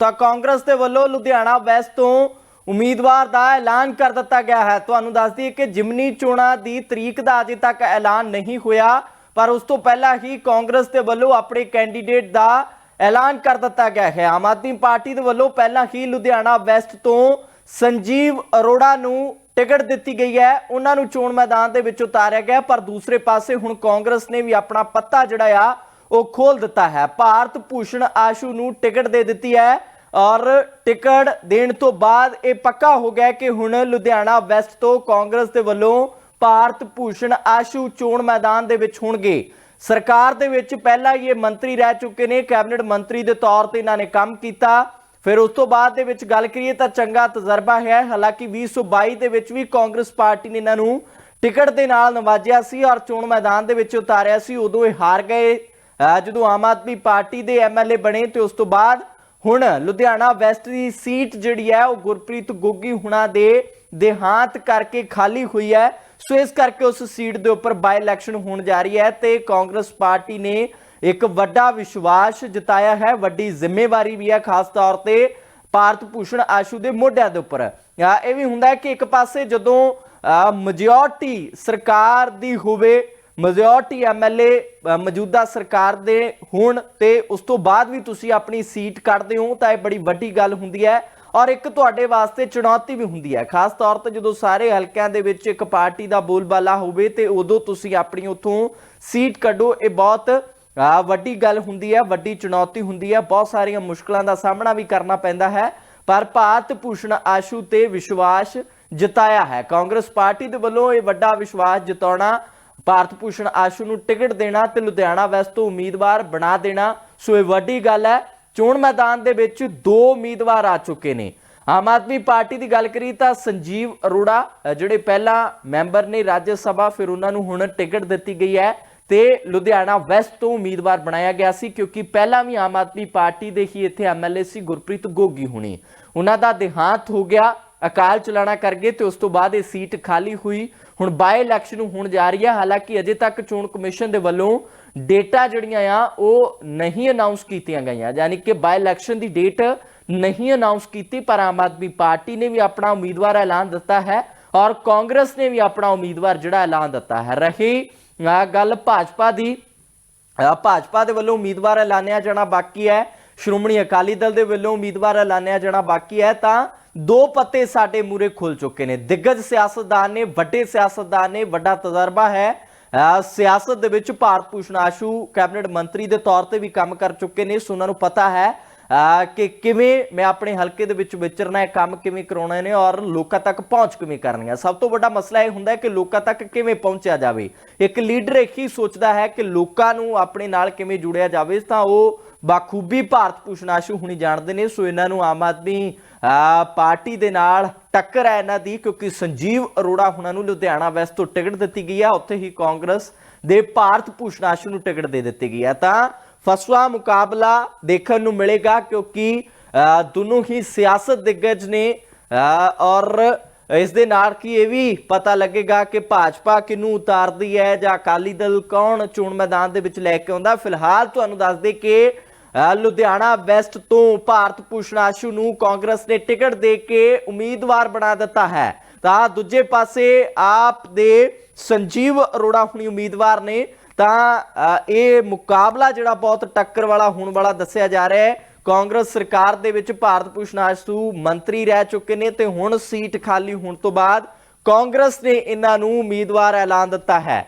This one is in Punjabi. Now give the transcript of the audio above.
ਤਾਂ ਕਾਂਗਰਸ ਦੇ ਵੱਲੋਂ ਲੁਧਿਆਣਾ ਵੈਸਟ ਤੋਂ ਉਮੀਦਵਾਰ ਦਾ ਐਲਾਨ ਕਰ ਦਿੱਤਾ ਗਿਆ ਹੈ। ਤੁਹਾਨੂੰ ਦੱਸ ਦਈਏ ਕਿ ਜਿਮਨੀ ਚੋਣਾਂ ਦੀ ਤਰੀਕ ਦਾ ਅਜੇ ਤੱਕ ਐਲਾਨ ਨਹੀਂ ਹੋਇਆ, ਪਰ ਉਸ ਤੋਂ ਪਹਿਲਾਂ ਹੀ ਕਾਂਗਰਸ ਦੇ ਵੱਲੋਂ ਆਪਣੇ ਕੈਂਡੀਡੇਟ ਦਾ ਐਲਾਨ ਕਰ ਦਿੱਤਾ ਗਿਆ ਹੈ। ਆਮ ਆਦਮੀ ਪਾਰਟੀ ਦੇ ਵੱਲੋਂ ਪਹਿਲਾਂ ਹੀ ਲੁਧਿਆਣਾ ਵੈਸਟ ਤੋਂ ਸੰਜੀਵ ਅਰੋੜਾ ਨੂੰ ਟਿਕਟ ਦਿੱਤੀ ਗਈ ਹੈ। ਉਹਨਾਂ ਨੂੰ ਚੋਣ ਮੈਦਾਨ ਦੇ ਵਿੱਚ ਉਤਾਰਿਆ ਗਿਆ, ਪਰ ਦੂਸਰੇ ਪਾਸੇ ਹੁਣ ਕਾਂਗਰਸ ਨੇ ਵੀ ਆਪਣਾ ਪੱਤਾ ਜਿਹੜਾ ਆ, ਉਹ ਖੋਲ ਦਿੱਤਾ ਹੈ। ਭਾਰਤ ਭੂਸ਼ਣ ਆਸ਼ੂ ਨੂੰ ਟਿਕਟ ਦੇ ਦਿੱਤੀ ਹੈ। ਔਰ ਟਿਕਟ ਦੇਣ ਤੋਂ ਬਾਅਦ ਇਹ ਪੱਕਾ ਹੋ ਗਿਆ ਕਿ ਹੁਣ ਲੁਧਿਆਣਾ ਵੈਸਟ ਤੋਂ ਕਾਂਗਰਸ ਦੇ ਵੱਲੋਂ ਭਾਰਤ ਭੂਸ਼ਣ ਆਸ਼ੂ ਚੋਣ ਮੈਦਾਨ ਦੇ ਵਿੱਚ ਹੋਣਗੇ। ਸਰਕਾਰ ਦੇ ਵਿੱਚ ਪਹਿਲਾਂ ਹੀ ਇਹ ਮੰਤਰੀ ਰਹਿ ਚੁੱਕੇ ਨੇ, ਕੈਬਨਿਟ ਮੰਤਰੀ ਦੇ ਤੌਰ ਤੇ ਇਹਨਾਂ ਨੇ ਕੰਮ ਕੀਤਾ। ਫਿਰ ਉਸ ਤੋਂ ਬਾਅਦ ਦੇ ਵਿੱਚ ਗੱਲ ਕਰੀਏ ਤਾਂ ਚੰਗਾ ਤਜਰਬਾ ਹੈ। ਹਾਲਾਂਕਿ 2022 ਦੇ ਵਿੱਚ ਵੀ ਕਾਂਗਰਸ ਪਾਰਟੀ ਨੇ ਇਹਨਾਂ ਨੂੰ ਟਿਕਟ ਦੇ ਨਾਲ ਨਵਾਜਿਆ ਸੀ ਔਰ ਚੋਣ ਮੈਦਾਨ ਦੇ ਵਿੱਚ ਉਤਾਰਿਆ ਸੀ। ਉਦੋਂ ਇਹ ਹਾਰ ਗਏ। ਜਦੋਂ ਆਮ ਆਦਮੀ ਪਾਰਟੀ ਦੇ ਐਮਐਲਏ ਬਣੇ ਤੇ ਉਸ ਤੋਂ ਬਾਅਦ ਹੁਣ ਲੁਧਿਆਣਾ ਵੈਸਟ ਦੀ ਸੀਟ ਜਿਹੜੀ ਹੈ ਉਹ ਗੁਰਪ੍ਰੀਤ ਗੋਗੀ ਹੁਣਾਂ ਦੇ ਦੇਹਾਂਤ ਕਰਕੇ ਖਾਲੀ ਹੋਈ ਹੈ। ਸੋ ਇਸ ਕਰਕੇ ਉਸ ਸੀਟ ਦੇ ਉੱਪਰ ਬਾਈ ਇਲੈਕਸ਼ਨ ਹੋਣ ਜਾ ਰਹੀ ਹੈ ਤੇ ਕਾਂਗਰਸ ਪਾਰਟੀ ਨੇ ਇੱਕ ਵੱਡਾ ਵਿਸ਼ਵਾਸ ਜਤਾਇਆ ਹੈ। ਵੱਡੀ ਜ਼ਿੰਮੇਵਾਰੀ ਵੀ ਹੈ ਖਾਸ ਤੌਰ ਤੇ ਭਾਰਤ ਭੂਸ਼ਣ ਆਸ਼ੂ ਦੇ ਮੋਢਿਆਂ ਦੇ ਉੱਪਰ। ਇਹ ਵੀ ਹੁੰਦਾ ਹੈ ਕਿ ਇੱਕ ਪਾਸੇ ਜਦੋਂ ਮੈਜੋਰਟੀ ਸਰਕਾਰ ਦੀ ਹੋਵੇ ਮੈਜੋਰਟੀ ਐਮਐਲਏ ਮੌਜੂਦਾ ਸਰਕਾਰ ਦੇ ਹੋਣ ਤੇ ਉਸ ਤੋਂ ਬਾਅਦ ਵੀ ਤੁਸੀਂ ਆਪਣੀ ਸੀਟ ਕੱਢਦੇ ਹੋ ਤਾਂ ਇਹ ਬੜੀ ਵੱਡੀ ਗੱਲ ਹੁੰਦੀ ਹੈ ਔਰ ਇੱਕ ਤੁਹਾਡੇ ਵਾਸਤੇ ਚੁਣੌਤੀ ਵੀ ਹੁੰਦੀ ਹੈ। ਖਾਸ ਤੌਰ ਤੇ ਜਦੋਂ ਸਾਰੇ ਹਲਕਿਆਂ ਦੇ ਵਿੱਚ ਇੱਕ ਪਾਰਟੀ ਦਾ ਬੋਲਬਾਲਾ ਹੋਵੇ ਤੇ ਉਦੋਂ ਤੁਸੀਂ ਆਪਣੀ ਉਥੋਂ ਸੀਟ ਕੱਢੋ, ਇਹ ਬਹੁਤ ਵੱਡੀ ਗੱਲ ਹੁੰਦੀ ਹੈ, ਵੱਡੀ ਚੁਣੌਤੀ ਹੁੰਦੀ ਹੈ। ਬਹੁਤ ਸਾਰੀਆਂ ਮੁਸ਼ਕਲਾਂ ਦਾ ਸਾਹਮਣਾ ਵੀ ਕਰਨਾ ਪੈਂਦਾ ਹੈ। ਪਰ ਭਾਰਤ ਭੂਸ਼ਣ ਆਸ਼ੂ ਤੇ ਵਿਸ਼ਵਾਸ ਜਤਾਇਆ ਹੈ। ਕਾਂਗਰਸ ਪਾਰਟੀ ਦੇ ਵੱਲੋਂ ਇਹ ਵੱਡਾ ਵਿਸ਼ਵਾਸ ਜਤਾਉਣਾ ਭਾਰਤ ਭੂਸ਼ਣ ਆਸ਼ੂ ਨੂੰ ਟਿਕਟ ਦੇਣਾ ਤੇ ਲੁਧਿਆਣਾ ਵੈਸਟ ਤੋਂ ਉਮੀਦਵਾਰ ਬਣਾ ਦੇਣਾ। ਸੋ ਇਹ ਵੱਡੀ ਗੱਲ ਹੈ, ਚੋਣ ਮੈਦਾਨ ਦੇ ਵਿੱਚ ਦੋ ਉਮੀਦਵਾਰ ਆ ਚੁੱਕੇ ਨੇ। ਆਮ ਆਦਮੀ ਪਾਰਟੀ ਦੀ ਗੱਲ ਕਰੀ ਤਾਂ ਸੰਜੀਵ ਅਰੋੜਾ ਜਿਹੜੇ ਪਹਿਲਾਂ ਮੈਂਬਰ ਨੇ ਰਾਜ ਸਭਾ, ਫਿਰ ਉਹਨਾਂ ਨੂੰ ਹੁਣ ਟਿਕਟ ਦਿੱਤੀ ਗਈ ਹੈ ਤੇ ਲੁਧਿਆਣਾ ਵੈਸਟ ਤੋਂ ਉਮੀਦਵਾਰ ਬਣਾਇਆ ਗਿਆ ਸੀ ਕਿਉਂਕਿ ਪਹਿਲਾਂ ਵੀ ਆਮ ਆਦਮੀ ਪਾਰਟੀ ਦੇ ਹੀ ਇੱਥੇ ਐਮਐਲਏ ਸੀ ਗੁਰਪ੍ਰੀਤ ਗੋਗੀ ਹੁਣੀ। ਉਹਨਾਂ ਦਾ ਦੇਹਾਂਤ ਹੋ ਗਿਆ। ਅਕਾਲ ਚਲਾਣਾ ਕਰ ਗਏ ਤੇ ਉਸ ਤੋਂ ਬਾਅਦ ਇਹ ਸੀਟ ਖਾਲੀ ਹੋਈ। ਹੁਣ ਬਾਈ ਇਲੈਕਸ਼ਨ ਹੋਣ ਜਾ ਰਹੀ ਹੈ। ਹਾਲਾਂਕਿ ਅਜੇ ਤੱਕ ਚੋਣ ਕਮਿਸ਼ਨ ਦੇ ਵੱਲੋਂ ਡੇਟਾ ਜਿਹੜੀਆਂ ਆ, ਉਹ ਨਹੀਂ ਅਨਾਉਂਸ ਕੀਤੀਆਂ ਗਈਆਂ। ਯਾਨੀ ਕਿ ਬਾਈ ਇਲੈਕਸ਼ਨ ਦੀ ਡੇਟ ਨਹੀਂ ਅਨਾਉਂਸ ਕੀਤੀ, ਪਰ ਆਮ ਆਦਮੀ ਪਾਰਟੀ ਨੇ ਵੀ ਆਪਣਾ ਉਮੀਦਵਾਰ ਐਲਾਨ ਦਿੱਤਾ ਹੈ ਔਰ ਕਾਂਗਰਸ ਨੇ ਵੀ ਆਪਣਾ ਉਮੀਦਵਾਰ ਜਿਹੜਾ ਐਲਾਨ ਦਿੱਤਾ ਹੈ। ਰਹੀ ਅਹ ਗੱਲ ਭਾਜਪਾ ਦੀ। ਭਾਜਪਾ ਦੇ ਵੱਲੋਂ ਉਮੀਦਵਾਰ ਐਲਾਨਿਆ ਜਾਣਾ ਬਾਕੀ ਹੈ। ਸ਼੍ਰੋਮਣੀ ਅਕਾਲੀ ਦਲ ਦੇ ਵੱਲੋਂ ਉਮੀਦਵਾਰ ਐਲਾਨਿਆ ਜਾਣਾ ਬਾਕੀ ਹੈ। ਤਾਂ ਦੋ ਪੱਤੇ ਸਾਡੇ ਮੂਰੇ ਖੁੱਲ ਚੁੱਕੇ ਨੇ। ਦਿੱਗਜ ਸਿਆਸਤਦਾਨ ਨੇ, ਵੱਡੇ ਸਿਆਸਤਦਾਨ ਨੇ, ਵੱਡਾ ਤਜਰਬਾ ਹੈ। ਸਿਆਸਤ ਦੇ ਵਿੱਚ ਭਾਰਤ ਭੂਸ਼ਣ ਆਸ਼ੂ ਕੈਬਨਿਟ ਮੰਤਰੀ ਦੇ ਤੌਰ ਤੇ ਵੀ ਕੰਮ ਕਰ ਚੁੱਕੇ ਨੇ। ਸੋ ਉਹਨਾਂ ਨੂੰ ਪਤਾ ਹੈ ਅਹ ਕਿ ਕਿਵੇਂ ਮੈਂ ਆਪਣੇ ਹਲਕੇ ਦੇ ਵਿੱਚ ਵਿਚਰਨਾ ਹੈ, ਕੰਮ ਕਿਵੇਂ ਕਰਾਉਣਾ ਨੇ ਔਰ ਲੋਕਾਂ ਤੱਕ ਪਹੁੰਚ ਕਿਵੇਂ ਕਰਨੀ ਹੈ ਸਭ ਤੋਂ ਵੱਡਾ ਮਸਲਾ ਇਹ ਹੁੰਦਾ ਹੈ ਕਿ ਲੋਕਾਂ ਤੱਕ ਕਿਵੇਂ ਪਹੁੰਚਿਆ ਜਾਵੇ। ਇੱਕ ਲੀਡਰ ਇੱਕ ਹੀ ਸੋਚਦਾ ਹੈ ਕਿ ਲੋਕਾਂ ਨੂੰ ਆਪਣੇ ਨਾਲ ਕਿਵੇਂ ਜੁੜਿਆ ਜਾਵੇ ਤਾਂ ਉਹ ਬਾਖੂਬੀ ਭਾਰਤ ਭੂਸ਼ਣ ਆਸ਼ੂ ਹੁਣੀ ਜਾਣਦੇ ਨੇ, ਸੋ ਇਹਨਾਂ ਨੂੰ ਆਮ ਆਦਮੀ ਪਾਰਟੀ ਦੇ ਨਾਲ ਟੱਕਰ ਹੈ ਇਹਨਾਂ ਦੀ, ਕਿਉਂਕਿ ਸੰਜੀਵ ਅਰੋੜਾ ਹੁਣਾਂ ਨੂੰ ਲੁਧਿਆਣਾ ਵੈਸਟ ਤੋਂ ਟਿਕਟ ਦਿੱਤੀ ਗਈ ਹੈ। ਉੱਥੇ ਹੀ ਕਾਂਗਰਸ ਦੇ ਭਾਰਤ ਭੂਸ਼ਣ ਆਸ਼ੂ ਨੂੰ ਟਿਕਟ ਦੇ ਦਿੱਤੀ ਗਈ ਹੈ। ਤਾਂ ਫਸਵਾ ਮੁਕਾਬਲਾ ਦੇਖਣ ਨੂੰ ਮਿਲੇਗਾ, ਕਿਉਂਕਿ ਦੋਨੋਂ ਹੀ ਸਿਆਸਤ ਦਿੱਗਜ ਨੇ ਔਰ ਇਸ ਦੇ ਨਾਲ ਕੀ ਇਹ ਵੀ ਪਤਾ ਲੱਗੇਗਾ ਕਿ ਭਾਜਪਾ ਕਿਨੂੰ ਉਤਾਰਦੀ ਹੈ ਜਾਂ ਅਕਾਲੀ ਦਲ ਕੌਣ ਚੋਣ ਮੈਦਾਨ ਦੇ ਵਿੱਚ ਲੈ ਕੇ ਆਉਂਦਾ। ਫਿਲਹਾਲ ਤੁਹਾਨੂੰ ਦੱਸ ਦੇ ਕਿ ਲੁਧਿਆਣਾ ਵੈਸਟ ਤੋਂ ਭਾਰਤ ਭੂਸ਼ਣ ਆਸ਼ੂ ਨੂੰ ਕਾਂਗਰਸ ਨੇ ਟਿਕਟ ਦੇ ਕੇ ਉਮੀਦਵਾਰ ਬਣਾ ਦਿੱਤਾ ਹੈ। ਤਾਂ ਦੂਜੇ ਪਾਸੇ ਆਪ ਦੇ ਸੰਜੀਵ ਅਰੋੜਾ ਹੁਣੀ ਉਮੀਦਵਾਰ ਨੇ। ਤਾਂ ਇਹ ਮੁਕਾਬਲਾ ਜਿਹੜਾ ਬਹੁਤ ਟੱਕਰ ਵਾਲਾ, ਹੋਣ ਵਾਲਾ ਦੱਸਿਆ ਜਾ ਰਿਹਾ ਹੈ। ਕਾਂਗਰਸ ਸਰਕਾਰ ਦੇ ਵਿੱਚ ਭਾਰਤ ਭੂਸ਼ਣ ਆਸ਼ੂ ਮੰਤਰੀ ਰਹਿ ਚੁੱਕੇ ਨੇ ਤੇ ਹੁਣ ਸੀਟ ਖਾਲੀ ਹੋਣ ਤੋਂ ਬਾਅਦ ਕਾਂਗਰਸ ਨੇ ਇਹਨਾਂ ਨੂੰ ਉਮੀਦਵਾਰ ਐਲਾਨ ਦਿੱਤਾ ਹੈ।